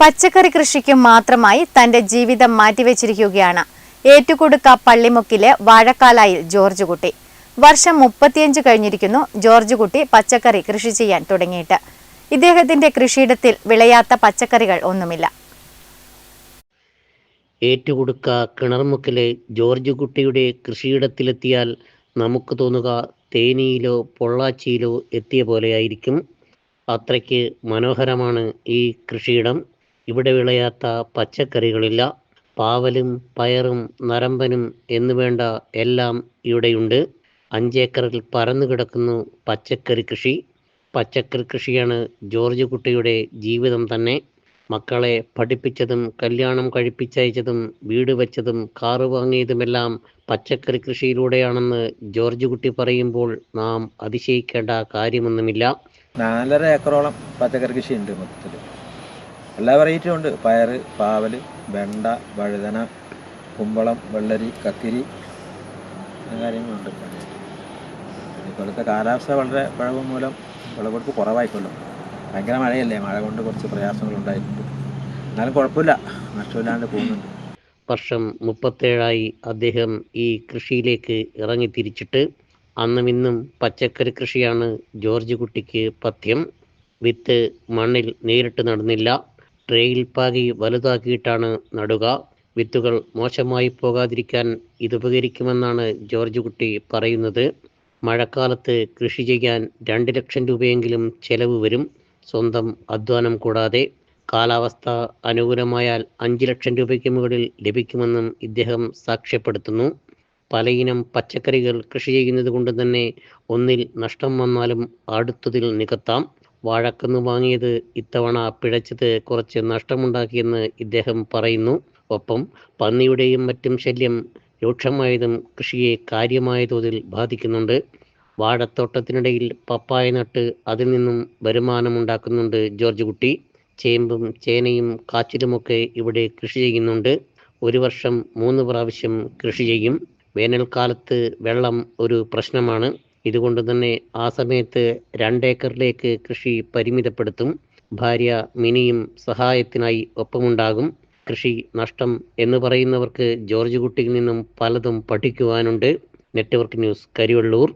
പച്ചക്കറി കൃഷിക്കും മാത്രമായി തന്റെ ജീവിതം മാറ്റിവെച്ചിരിക്കുകയാണ്. ഏറ്റുകൊടുക്ക പള്ളിമുക്കിലെ വാഴക്കാലായിൽ ജോർജ് കുട്ടി. വർഷം മുപ്പത്തിയഞ്ച് കഴിഞ്ഞിരിക്കുന്നു ജോർജ് കുട്ടി പച്ചക്കറി കൃഷി ചെയ്യാൻ തുടങ്ങിയിട്ട്. ഇദ്ദേഹത്തിന്റെ കൃഷിയിടത്തിൽ വിളയാത്ത പച്ചക്കറികൾ ഒന്നുമില്ല. ഏറ്റുകൊടുക്ക കിണർമുക്കിലെ ജോർജ് കുട്ടിയുടെ കൃഷിയിടത്തിലെത്തിയാൽ നമുക്ക് തോന്നുക തേനിയിലോ പൊള്ളാച്ചിയിലോ എത്തിയ പോലെയായിരിക്കും. അത്രയ്ക്ക് മനോഹരമാണ് ഈ കൃഷിയിടം. ഇവിടെ വിളയാത്ത പച്ചക്കറികളില്ല. പാവലും പയറും നരമ്പനും എന്നുവേണ്ട എല്ലാം ഇവിടെയുണ്ട്. അഞ്ചേക്കറിൽ പരന്നു കിടക്കുന്നു പച്ചക്കറി കൃഷി. പച്ചക്കറി കൃഷിയാണ് ജോർജ് കുട്ടിയുടെ ജീവിതം തന്നെ. മക്കളെ പഠിപ്പിച്ചതും കല്യാണം കഴിപ്പിച്ചയച്ചതും വീട് വെച്ചതും കാറ് വാങ്ങിയതുമെല്ലാം പച്ചക്കറി കൃഷിയിലൂടെയാണെന്ന് ജോർജ് കുട്ടി പറയുമ്പോൾ നാം അതിശയിക്കേണ്ട കാര്യമൊന്നുമില്ല. നാലര ഏക്കറോളം പച്ചക്കറി കൃഷി ഉണ്ട് മൊത്തത്തിൽ എല്ലാ വെറൈറ്റിയും ഉണ്ട്. പയർ പാവൽ വെണ്ട വഴുതന കുമ്പളം വെള്ളരി കക്കിരി അങ്ങനെ കാര്യങ്ങളുണ്ട്. ഇപ്പോഴത്തെ കാലാവസ്ഥ വളരെ പിഴവ് മൂലം വിളവെടുപ്പ് കുറവായിക്കൊള്ളു. ഭയങ്കര മഴയല്ലേ? മഴ കൊണ്ട് കുറച്ച് പ്രയാസങ്ങളുണ്ടായിട്ടുണ്ട് എന്നാലും കുഴപ്പമില്ല. നഷ്ടമില്ലാണ്ട് പോകുന്നുണ്ട്. വർഷം മുപ്പത്തേഴായി അദ്ദേഹം ഈ കൃഷിയിലേക്ക് ഇറങ്ങിത്തിരിച്ചിട്ട് അന്നും ഇന്നും പച്ചക്കറി കൃഷിയാണ് ജോർജ് കുട്ടിക്ക് പഥ്യം. വിത്ത് മണ്ണിൽ നേരിട്ട് നടുന്നില്ല. ട്രേയിൽ പാകി വലുതാക്കിയിട്ടാണ് നടുക. വിത്തുകൾ മോശമായി പോകാതിരിക്കാൻ ഇത് ഇതുപകരിക്കുമെന്നാണ് ജോർജ് കുട്ടി പറയുന്നത്. മഴക്കാലത്ത് കൃഷി ചെയ്യാൻ രണ്ട് ലക്ഷം രൂപയെങ്കിലും ചെലവ് വരും. സ്വന്തം അധ്വാനം കൂടാതെ കാലാവസ്ഥ അനുകൂലമായാൽ അഞ്ച് ലക്ഷം രൂപയ്ക്ക് മുകളിൽ ലഭിക്കുമെന്നും ഇദ്ദേഹം സാക്ഷ്യപ്പെടുത്തുന്നു. പലയിനം പച്ചക്കറികൾ കൃഷി ചെയ്യുന്നത് കൊണ്ട് തന്നെ ഒന്നിൽ നഷ്ടം വന്നാലും അടുത്തതിൽ നികത്താം. വാഴക്കന്ന് വാങ്ങിയത് ഇത്തവണ പിഴച്ചത് കുറച്ച് നഷ്ടമുണ്ടാക്കിയെന്ന് ഇദ്ദേഹം പറയുന്നു. ഒപ്പം പന്നിയുടെയും മറ്റും ശല്യം രൂക്ഷമായതും കൃഷിയെ കാര്യമായ തോതിൽ ബാധിക്കുന്നുണ്ട്. വാഴത്തോട്ടത്തിനിടയിൽ പപ്പായ നട്ട് അതിൽ നിന്നും വരുമാനമുണ്ടാക്കുന്നുണ്ട് ജോർജ് കുട്ടി. ചേമ്പും ചേനയും കാച്ചിലുമൊക്കെ ഇവിടെ കൃഷി ചെയ്യുന്നുണ്ട്. ഒരു വർഷം മൂന്ന് പ്രാവശ്യം കൃഷി ചെയ്യും. വേനൽക്കാലത്ത് വെള്ളം ഒരു പ്രശ്നമാണ്. ഇതുകൊണ്ട് തന്നെ ആ സമയത്ത് രണ്ടേക്കറിലേക്ക് കൃഷി പരിമിതപ്പെടുത്തും. ഭാര്യ മിനിയും സഹായത്തിനായി ഒപ്പമുണ്ടാകും. കൃഷി നഷ്ടം എന്ന് പറയുന്നവർക്ക് ജോർജ് കുട്ടിയിൽ നിന്നും പലതും പഠിക്കുവാനുണ്ട്. Network news Karivellur.